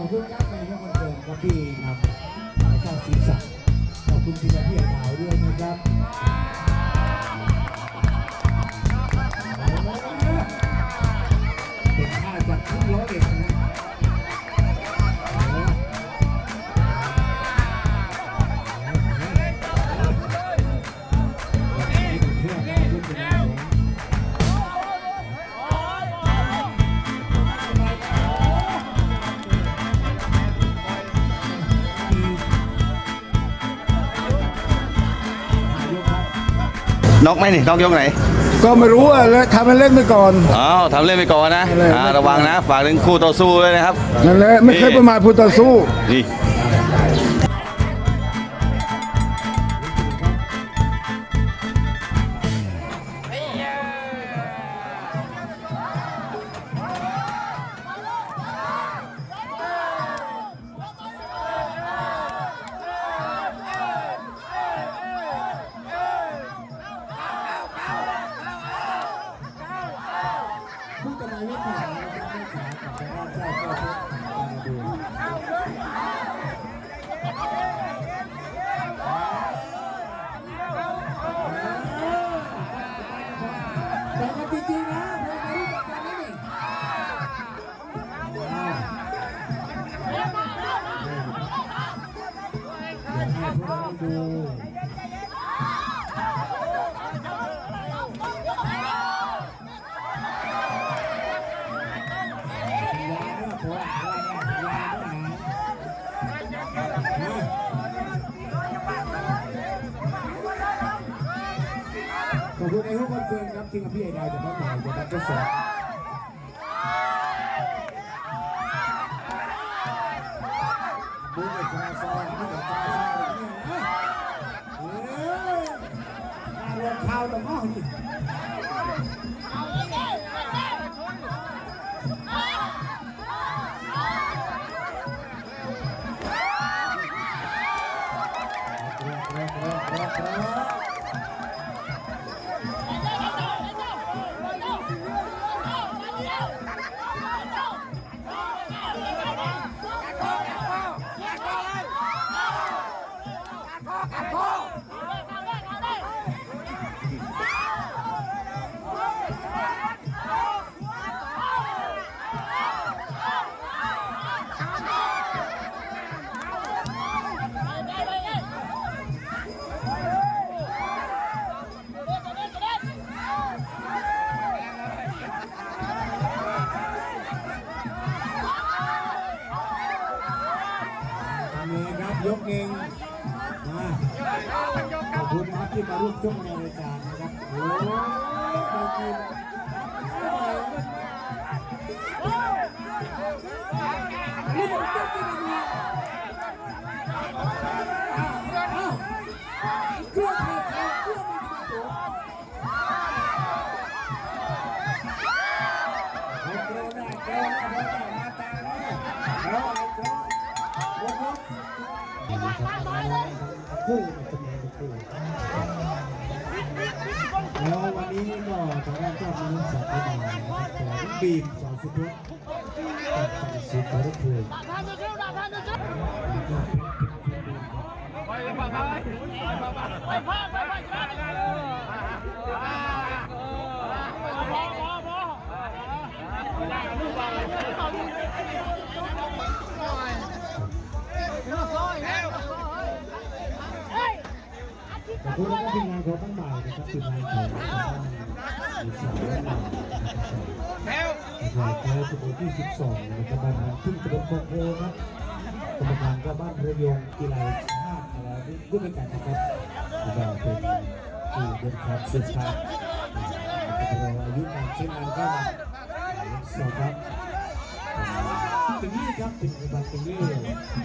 อบคุณครับในยกวันเกิดครับพี่นำมาสร้างสีสันขอบคุณทีมงานพี่ดาวด้วยนะครับ น็อกไหมนี่น็อกยกไหนก็ไม่รู้อะแล้วทำให้เล่นไปก่อน อ้าวทำเล่นไปก่อนนะเล่นไปก่อนอ่าระวังนะ ฝากถึงคู่ต่อสู้ด้วยนะครับ นั่นแหละไม่เคยประมาทผู้ต่อสู้ นี่ คอนเฟิร์มครับที่กับพี่ไอ้ดาวจากบ้านใหม่จากบ้านเจ้าสอ นะครับที่มาร่วมชมในรายการนะครับโอ้ยไปกินนี่ผมจะกินอะไรอ้าวอ้าวเครื่องไทยเครื่องมันมาตัวเอาเกลียวได้เกลียวได้มาตาแล้วเอาเอาเกลียวยกยกคู่กับจำนวนคู่ แล้ววันนี้ก็ทางด้านเจ้าพนักสัตว์ได้มานะครับแต่น้องบีมสอนสุดยอดจากสังสีขอรบภูมิแล้วก็เพชรเพชรเพชร ขอบคุณนะครับทีมงานของตั้งบ่ายนะครับทีมงานของทางด้านอีสานและลาวนะครับรายการตัวที่ 12นะครับบ้านทางทุ่งตะบนโคโคครับกรรมการก็บ้านระยงกีฬาชาติอะไรด้วยกันนะครับแล้วก็เป็นที่เดินครับสุดท้ายเราอายุการใช้งานก็สอบครับ ถึงนี่ครับถึงกบันถึงนี่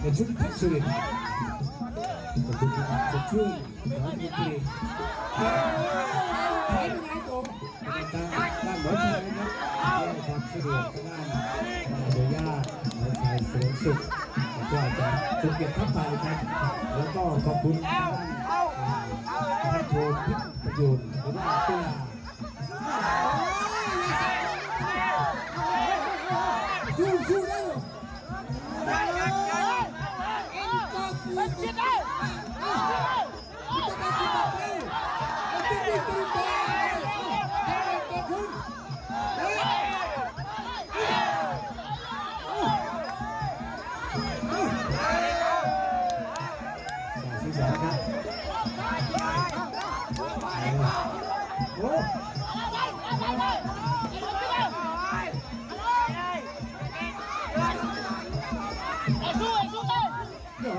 ในชุดเพชรสุรินทร์ขอบคุณที่มาจะช่วยสอนดนตรีเฮ้ยเป็นไงตัวด้านด้านหมอชัยนะให้ความสะดวกด้านมาโดยญาติหมอชัยเสริมสุขแล้วก็อาจารย์สมเกียรติทัพไทยครับ แล้วก็ขอบคุณท่านท่านโทพิประยูนหรือว่าตุลา สีสันครับโอ้เดี๋ยว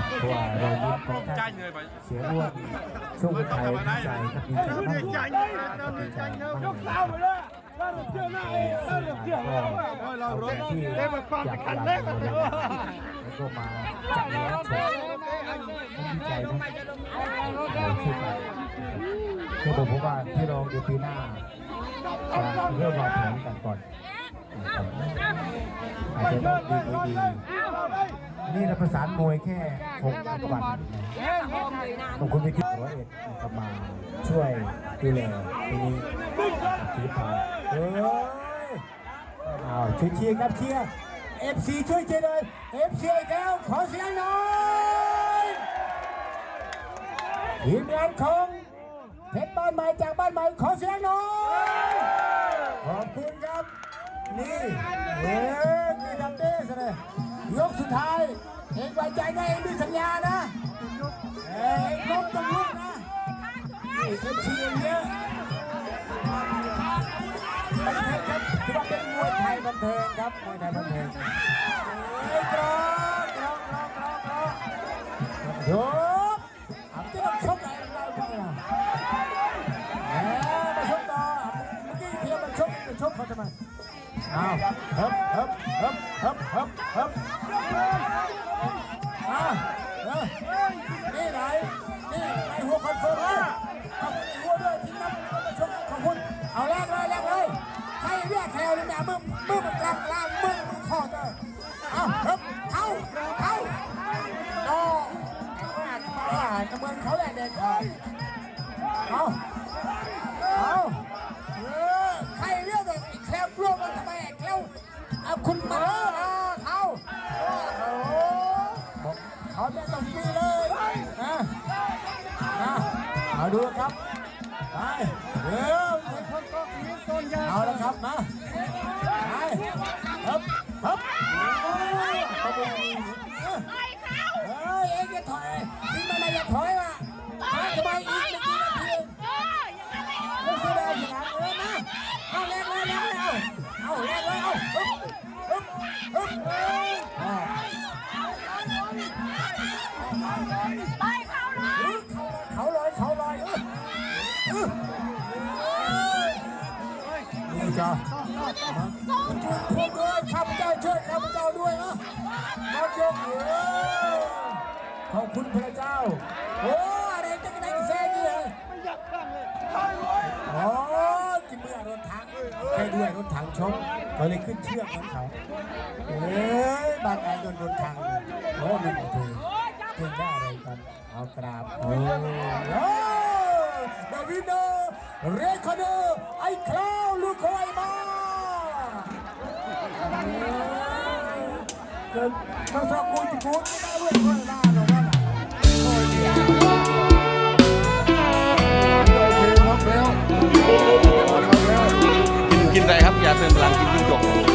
ครับเพราะว่าเรายิ้มของท่านเสียอ้วนช่วงไทยดีใจครับดีใจมากดีใจดีใจมากเลยก็เอาเต็มที่อยากอยากเลยแล้วก็มาจัดแล้วชมก็ดีใจนะเราช่วยกันคือผมว่าที่รองเดี๋ยวปีหน้าจะเริ่มวางแผนกันก่อนนะครับอาจจะต้องดีดี นี่เราประสานมวยแค่หกวันขอบคุณไปที่หัวเอ็ดนะครับมาช่วยดูแลทีนี้ทีผ่านเอ้ยอ้าวช่วยเชียร์ครับเชียร์เอฟซีช่วยเชียร์เลยเอฟซีอีกแล้วขอเสียงหน่อยทีมงานของเพชรบ้านใหม่จากบ้านใหม่ขอเสียงหน่อยขอบคุณครับนี่ เองไว้ใจได้เองด้วยสัญญานะเอ้ยลบต้องลุกนะนี่เอฟซีเยอะบันเทิงครับถือว่าเป็นมวยไทยบันเทิงครับมวยไทยบันเทิงเอ้ยกรองกรองกรองกรองกรอง มึงมึงมันกลางกลางมึงมึงคอเจอเอาเอาเอาโตมามาจะเมือนเขาแหละเด็กเอาเอาเออใครเรียกแบบไอ้แคลวกลัวมันทำไมไอ้แคลวเอาคุณมาเออเอาโอ้โหเขาไม่ต้องมีเลยนะนะเอาดูครับไปเดี๋ยวเอาละครับมา ขอบคุณเออเฮ้ยเอ็งอย่าถอยทิ้งมาเลยอย่าถอยว่ะถอยทำไมอีกไม่กี่นาทีไม่ใช่ได้อย่างนั้นเออมาเอาแรงเลยแรงเลยเอาเอาแรงเลยเอาฮึบฮึบฮึบอ่าเขาลอยเขาลอยเออเออนี่จ้าคุณด้วย ข้าพเจ้าช่วยข้าพเจ้าด้วยนะนายกเออขอบคุณพระเจ้า โอ้อะไรจะกระไดแซนี่เลยไม่อยากี่งเลยอ๋อกินเมื่อรถถังไปด้วยรถถังชกเขาเลยขึ้นเชือกของเขาเอ้ยบางแอนโดนรถถังโอ้หนึ่งทีเก่งได้อะไรกันเอากราบโอ้โอ้ดาวินโดเรคคอนเดอร์ไอ้คลาวลูกคอยมา กินอกนั่นน่ะโอ้ยเดียวกินอะไรครับยาเติมพลังกินยิ่งจก